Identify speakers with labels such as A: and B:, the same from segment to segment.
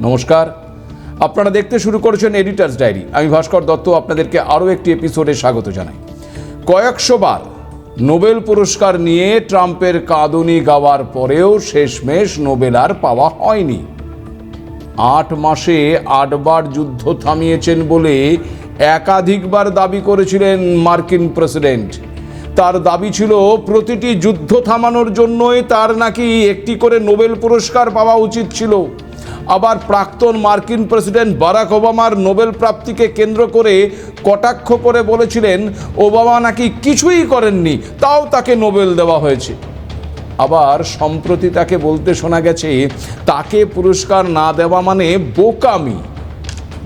A: নমস্কার। আপনারা দেখতে শুরু করেছেন এডিটার্স ডায়েরি আমি ভাস্কর দত্ত, আপনাদেরকে আরও একটি এপিসোডে স্বাগত জানাই। কয়েকশো বার নোবেল পুরস্কার নিয়ে ট্রাম্পের কাঁদুনি গাওয়ার পরেও শেষমেশ নোবেল আর পাওয়া হয়নি। আট মাসে আটবার যুদ্ধ থামিয়েছেন বলে একাধিকবার দাবি করেছিলেন মার্কিন প্রেসিডেন্ট। তার দাবি ছিল, প্রতিটি যুদ্ধ থামানোর জন্যই তার নাকি একটি করে নোবেল পুরস্কার পাওয়া উচিত ছিল। আবার প্রাক্তন মার্কিন প্রেসিডেন্ট বারাক ওবামার নোবেল প্রাপ্তিকে কেন্দ্র করে কটাক্ষ করে বলেছিলেন, ওবামা নাকি কিছুই করেননি, তাও তাকে নোবেল দেওয়া হয়েছে। আবার সম্প্রতি তাকে বলতে শোনা গেছে, তাকে পুরস্কার না দেওয়া মানে বোকামি।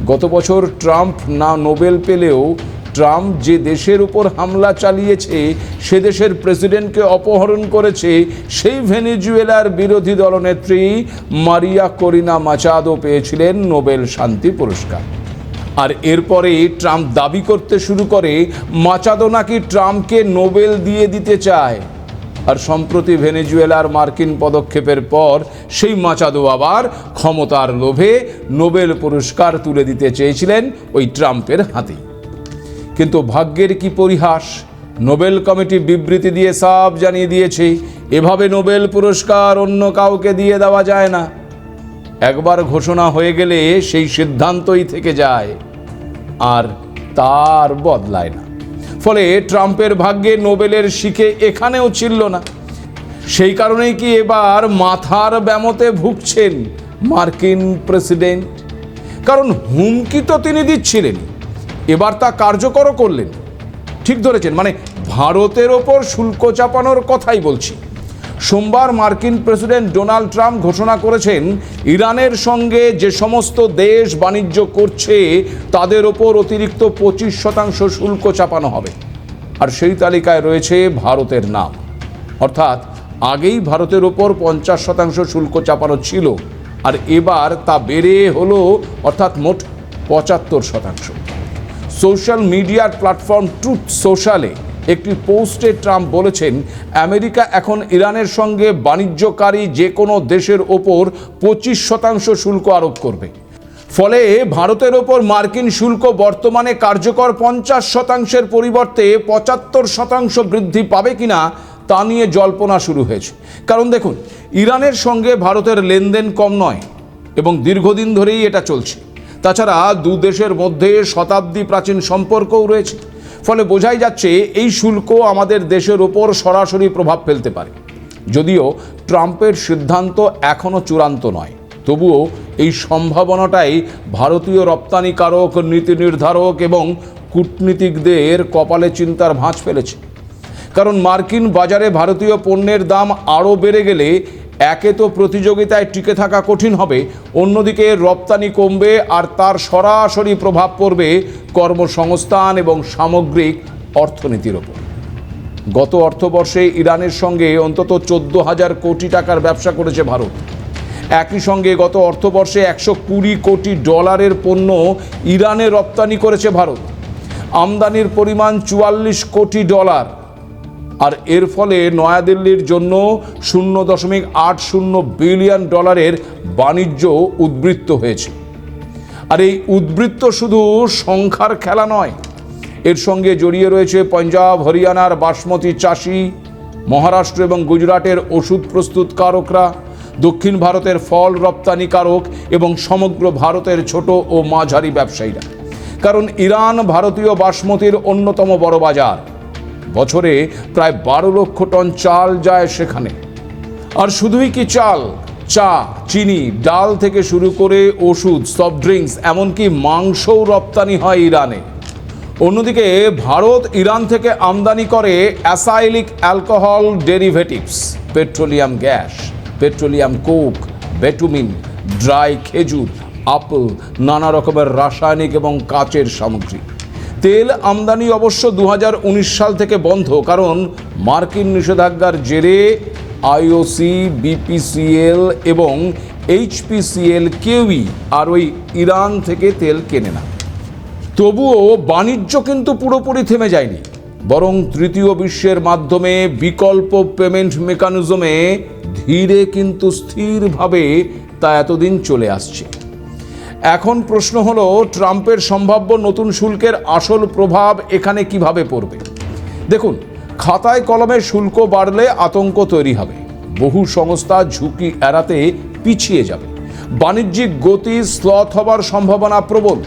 A: গত বছর ট্রাম্প না নোবেল পেলেও ট্রাম্প যে দেশের উপর হামলা চালিয়েছে, সে দেশের প্রেসিডেন্টকে অপহরণ করেছে, সেই ভেনিজুয়েলার বিরোধী দলনেত্রী মারিয়া করিনা মাচাদো পেয়েছিলেন নোবেল শান্তি পুরস্কার। আর এরপরে ট্রাম্প দাবি করতে শুরু করে মাচাদো নাকি ট্রাম্পকে নোবেল দিয়ে দিতে চায়। আর সম্প্রতি ভেনেজুয়েলার মার্কিন পদক্ষেপের পর, সেই মাচাদো আবার ক্ষমতার লোভে নোবেল পুরস্কার তুলে দিতে চেয়েছিলেন ওই ট্রাম্পের হাতে কিন্তু ভাগ্যের কি পরিহাস? নোবেল কমিটি বিবৃতি দিয়ে সব জানিয়ে দিয়েছে, এভাবে নোবেল পুরস্কার অন্য কাউকে দিয়ে দেওয়া যায় না। একবার ঘোষণা হয়ে গেলে সেই সিদ্ধান্তই থেকে যায়, আর তার বদলায় না। ফলে ট্রাম্পের ভাগ্যে নোবেলের শিখে এখানেও ছিল না। সেই কারণেই কি এবার মাথার ব্যামতে ভুগছেন মার্কিন প্রেসিডেন্ট? কারণ হুমকি তো তিনি দিচ্ছিলেন এবার তা কার্যকরও করলেন। ঠিক ধরেছেন মানে ভারতের ওপর শুল্ক চাপানোর কথাই বলছি। সোমবার মার্কিন প্রেসিডেন্ট ডোনাল্ড ট্রাম্প ঘোষণা করেছেন, ইরানের সঙ্গে যে সমস্ত দেশ বাণিজ্য করছে, তাদের ওপর অতিরিক্ত পঁচিশ শতাংশ শুল্ক চাপানো হবে। আর সেই তালিকায় রয়েছে ভারতের নাম। অর্থাৎ আগেই ভারতের ওপর পঞ্চাশ শতাংশ শুল্ক চাপানো ছিল, আর এবার তা বেড়ে হলো অর্থাৎ মোট পঁচাত্তর শতাংশ। সোশ্যাল মিডিয়ার প্ল্যাটফর্ম ট্রুথ সোশ্যালে একটি পোস্টে ট্রাম্প বলেছেন, আমেরিকা এখন ইরানের সঙ্গে বাণিজ্যকারী যে কোনো দেশের ওপর পঁচিশ শতাংশ শুল্ক আরোপ করবে। ফলে ভারতের ওপর মার্কিন শুল্ক বর্তমানে কার্যকর পঞ্চাশ শতাংশের পরিবর্তে পঁচাত্তর শতাংশ বৃদ্ধি পাবে কিনা তা নিয়ে জল্পনা শুরু হয়েছে। কারণ দেখুন, ইরানের সঙ্গে ভারতের লেনদেন কম নয় এবং দীর্ঘদিন ধরেই এটা চলছে। তাছাড়া দু দেশের মধ্যে শতাব্দী প্রাচীন সম্পর্কও রয়েছে। ফলে বোঝাই যাচ্ছে এই শুল্ক আমাদের দেশের ওপর সরাসরি প্রভাব ফেলতে পারে। যদিও ট্রাম্পের সিদ্ধান্ত এখনও চূড়ান্ত নয়। তবুও এই সম্ভাবনাটাই ভারতীয় রপ্তানিকারক, নীতি নির্ধারক এবং কূটনীতিকদের কপালে চিন্তার ভাঁজ ফেলেছে। কারণ মার্কিন বাজারে ভারতীয় পণ্যের দাম আরও বেড়ে গেলে একে তো প্রতিযোগিতায় টিকে থাকা কঠিন হবে, অন্যদিকে রপ্তানি কমবে আর তার সরাসরি প্রভাব পড়বে কর্মসংস্থান এবং সামগ্রিক অর্থনীতির ওপর। গত অর্থবর্ষে ইরানের সঙ্গে অন্তত চোদ্দ হাজার কোটি টাকার ব্যবসা করেছে ভারত। একই সঙ্গে গত অর্থবর্ষে একশো কুড়ি কোটি ডলারের পণ্য ইরানে রপ্তানি করেছে ভারত। আমদানির পরিমাণ চুয়াল্লিশ কোটি ডলার। আর এর ফলে নয়াদিল্লির জন্য শূন্য দশমিক আট শূন্য বিলিয়ন ডলারের বাণিজ্য উদ্বৃত্ত হয়েছে। আর এই উদ্বৃত্ত শুধু সংখ্যার খেলা নয়, এর সঙ্গে জড়িয়ে রয়েছে পঞ্জাব, হরিয়ানার বাসমতি চাষি, মহারাষ্ট্র এবং গুজরাটের ওষুধ প্রস্তুতকারকরা, দক্ষিণ ভারতের ফল রপ্তানিকারক এবং সমগ্র ভারতের ছোট ও মাঝারি ব্যবসায়ীরা। কারণ ইরান ভারতীয় বাসমতির অন্যতম বড় বাজার। বছরে প্রায় বারো লক্ষ টন চাল যায় সেখানে। আর শুধুই কি চাল? চা, চিনি, ডাল থেকে শুরু করে ওষুধ সফট ড্রিঙ্কস এমনকি মাংসও রপ্তানি হয় ইরানে। অন্যদিকে ভারত ইরান থেকে আমদানি করে acyclic alcohol derivatives, petroleum gas, petroleum coke, bitumen, dry খেজুর, আপেল, নানা রকমের রাসায়নিক এবং কাচের সামগ্রী। তেল আমদানি অবশ্য দু হাজার উনিশ সাল থেকে বন্ধ, কারণ মার্কিন নিষেধাজ্ঞার জেরে আইওসি, বিপিসিএল এবং এইচপিসিএল কেউই আর ওই ইরান থেকে তেল কেনে না। তবুও বাণিজ্য কিন্তু পুরোপুরি থেমে যায়নি, বরং তৃতীয় বিশ্বের মাধ্যমে বিকল্প পেমেন্ট মেকানিজমে ধীরে কিন্তু স্থিরভাবে তা এতদিন চলে আসছে। এখন প্রশ্ন হলো, ট্রাম্পের সম্ভাব্য নতুন শুল্কের আসল প্রভাব এখানে কীভাবে পড়বে? দেখুন, খাতায় কলমে শুল্ক বাড়লে আতঙ্ক তৈরি হবে। বহু সংস্থা ঝুঁকি এড়াতে পিছিয়ে যাবে। বাণিজ্যিক গতি স্লথ হবার সম্ভাবনা প্রবল।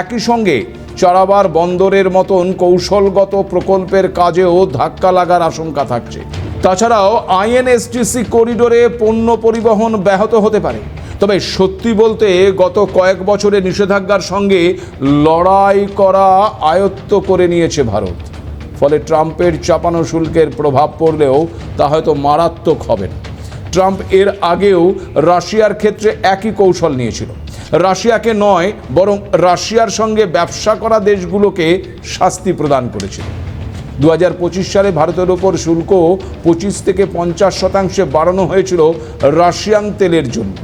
A: একই সঙ্গে চড়াবার বন্দরের মতন কৌশলগত প্রকল্পের কাজেও ধাক্কা লাগার আশঙ্কা থাকছে। তাছাড়াও আইএনএসটিসি করিডোরে পণ্য পরিবহন ব্যাহত হতে পারে। তবে সত্যি বলতে গত কয়েক বছরে নিষেধাজ্ঞার সঙ্গে লড়াই করা আয়ত্ত করে নিয়েছে ভারত। ফলে ট্রাম্পের চাপানো শুল্কের প্রভাব পড়লেও তা হয়তো মারাত্মক হবে না। ট্রাম্প এর আগেও রাশিয়ার ক্ষেত্রে একই কৌশল নিয়েছিল। রাশিয়াকে নয়, বরং রাশিয়ার সঙ্গে ব্যবসা করা দেশগুলোকে শাস্তি প্রদান করেছিল। দু হাজার পঁচিশ সালে ভারতের ওপর শুল্ক পঁচিশ থেকে পঞ্চাশ শতাংশে বাড়ানো হয়েছিল রাশিয়ান তেলের জন্য।